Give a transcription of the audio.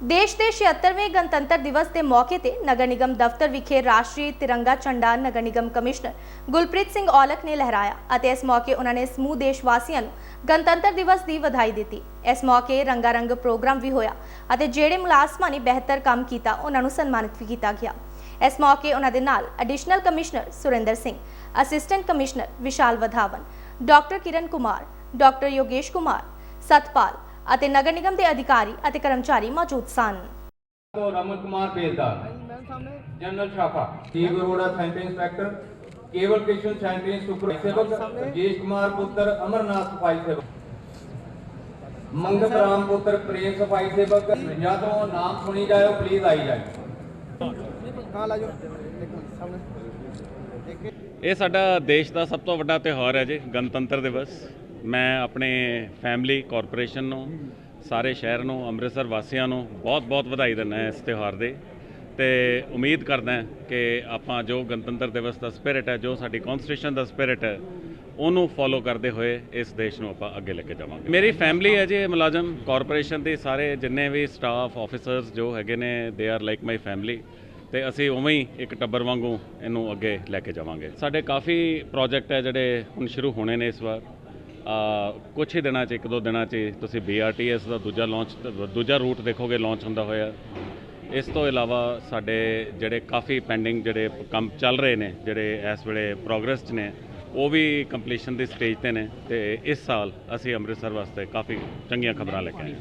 ਦੇਸ਼ ਦੇ 76ਵੇਂ ਗਣਤੰਤਰ ਦਿਵਸ ਦੇ ਮੌਕੇ ਤੇ ਨਗਰ ਨਿਗਮ ਦਫ਼ਤਰ ਵਿਖੇ ਰਾਸ਼ਟਰੀ ਤਿਰੰਗਾ ਝੰਡਾ ਨਗਰ ਨਿਗਮ ਕਮਿਸ਼ਨਰ ਗੁਲਪ੍ਰੀਤ ਸਿੰਘ ਔਲਖ ਨੇ ਲਹਿਰਾਇਆ ਅਤੇ ਇਸ ਮੌਕੇ ਉਹਨਾਂ ਨੇ ਸਮੂਹ ਦੇਸ਼ ਵਾਸੀਆਂ ਨੂੰ ਗਣਤੰਤਰ ਦਿਵਸ ਦੀ ਵਧਾਈ ਦਿੱਤੀ। ਇਸ ਮੌਕੇ ਰੰਗਾਰੰਗ ਪ੍ਰੋਗਰਾਮ ਵੀ ਹੋਇਆ ਅਤੇ ਜਿਹੜੇ ਮੁਲਾਜ਼ਮਾਂ ਨੇ ਬਿਹਤਰ ਕੰਮ ਕੀਤਾ, ਉਹਨਾਂ ਨੂੰ ਸਨਮਾਨਿਤ ਵੀ ਕੀਤਾ ਗਿਆ। ਇਸ ਮੌਕੇ ਉਹਨਾਂ ਦੇ ਨਾਲ additional commissioner Surinder Singh, assistant commissioner Vishal Wadhawan, doctor Kiran Kumar, doctor Yogesh Kumar, Satpal ਅਤੇ ਨਗਰ ਨਿਗਮ ਦੇ ਅਧਿਕਾਰੀ ਅਤੇ ਕਰਮਚਾਰੀ ਮੌਜੂਦ ਸਨ। ਤੋਂ ਰਮਨ ਕੁਮਾਰ ਬੇਲਦਾਰ। ਜਨਰਲ ਸ਼ਾਖਾ ਟੀਵ Arora centre inspector. Kewal Krishan centre super ਸੇਵਕ। ਰਜੇਸ਼ ਕੁਮਾਰ ਪੁੱਤਰ ਅਮਰਨਾਥ ਸਫ਼ਾਈ ਸੇਵਕ। ਮੰਗਤ ਰਾਮ ਪੁੱਤਰ ਪ੍ਰੇਮ ਸਫ਼ਾਈ ਸੇਵਕ। ਜਾਂ ਤੋਂ ਨਾਮ ਸੁਣੀ ਜਾਇਓ ਪਲੀਜ਼ ਆਈ ਜਾਏ ਹਾਂ ਲਾਜੋ ਇੱਕ ਮਿੰਟ ਸਾਹਮਣੇ। ਇੱਕ ਇਹ ਸਾਡਾ ਦੇਸ਼ ਦਾ ਸਭ ਤੋਂ ਵੱਡਾ ਤਿਉਹਾਰ ਹੈ ਜੀ ਗਣਤੰਤਰ ਦਿਵਸ। ਮੈਂ ਆਪਣੇ ਫੈਮਿਲੀ ਕਾਰਪੋਰੇਸ਼ਨ ਨੂੰ, ਸਾਰੇ ਸ਼ਹਿਰ ਨੂੰ, ਅੰਮ੍ਰਿਤਸਰ ਵਾਸੀਆਂ ਨੂੰ ਬਹੁਤ-ਬਹੁਤ ਵਧਾਈ ਦਿੰਦਾ ਇਸ ਤਿਉਹਾਰ ਦੇ। ਤੇ ਉਮੀਦ ਕਰਦਾ ਕਿ ਆਪਾਂ ਜੋ ਗਣਤੰਤਰ ਦਿਵਸ ਦਾ ਸਪਿਰਿਟ ਹੈ, ਜੋ ਸਾਡੀ ਕਨਸਟੀਟਿਊਸ਼ਨ ਦਾ ਸਪਿਰਿਟ ਹੈ, ਉਹਨੂੰ ਫੋਲੋ ਕਰਦੇ ਹੋਏ ਇਸ ਦੇਸ਼ ਨੂੰ ਆਪਾਂ ਅੱਗੇ ਲੈ ਕੇ ਜਾਵਾਂਗੇ। ਮੇਰੀ ਫੈਮਿਲੀ ਹੈ ਜੀ, ਇਹ ਮੁਲਾਜ਼ਮ ਕਾਰਪੋਰੇਸ਼ਨ ਦੇ ਸਾਰੇ ਜਿੰਨੇ ਵੀ ਸਟਾਫ ਆਫੀਸਰਸ ਜੋ ਹੈਗੇ ਨੇ they are like my family ਤੇ ਅਸੀਂ ਉਵੇਂ ਹੀ ਇੱਕ ਟੱਬਰ ਵਾਂਗੂ ਇਹਨੂੰ ਅੱਗੇ ਲੈ ਕੇ ਜਾਵਾਂਗੇ। ਸਾਡੇ ਕਾਫੀ ਪ੍ਰੋਜੈਕਟ ਹੈ ਜਿਹੜੇ ਹੁਣ ਸ਼ੁਰੂ ਹੋਣੇ ਨੇ ਇਸ ਵਾਰ। ਕੁਝ ਹੀ ਦਿਨਾਂ 'ਚ, ਇੱਕ ਦੋ ਦਿਨਾਂ 'ਚ ਹੀ ਤੁਸੀਂ BRTS ਦਾ ਦੂਜਾ ਲਾਂਚ ਦੂਜਾ ਰੂਟ ਦੇਖੋਗੇ ਲਾਂਚ ਹੁੰਦਾ ਹੋਇਆ। ਇਸ ਤੋਂ ਇਲਾਵਾ ਸਾਡੇ ਜਿਹੜੇ ਕਾਫੀ ਪੈਂਡਿੰਗ ਜਿਹੜੇ ਕੰਮ ਚੱਲ ਰਹੇ ਨੇ, ਜਿਹੜੇ ਇਸ ਵੇਲੇ ਪ੍ਰੋਗਰੈਸ 'ਚ ਨੇ, ਉਹ ਵੀ ਕੰਪਲੀਸ਼ਨ ਦੀ ਸਟੇਜ ਤੇ ਨੇ ਤੇ ਇਸ ਸਾਲ ਅਸੀਂ ਅੰਮ੍ਰਿਤਸਰ ਵਾਸਤੇ ਕਾਫੀ ਚੰਗੀਆਂ ਖਬਰਾਂ ਲੈ ਕੇ ਆਏ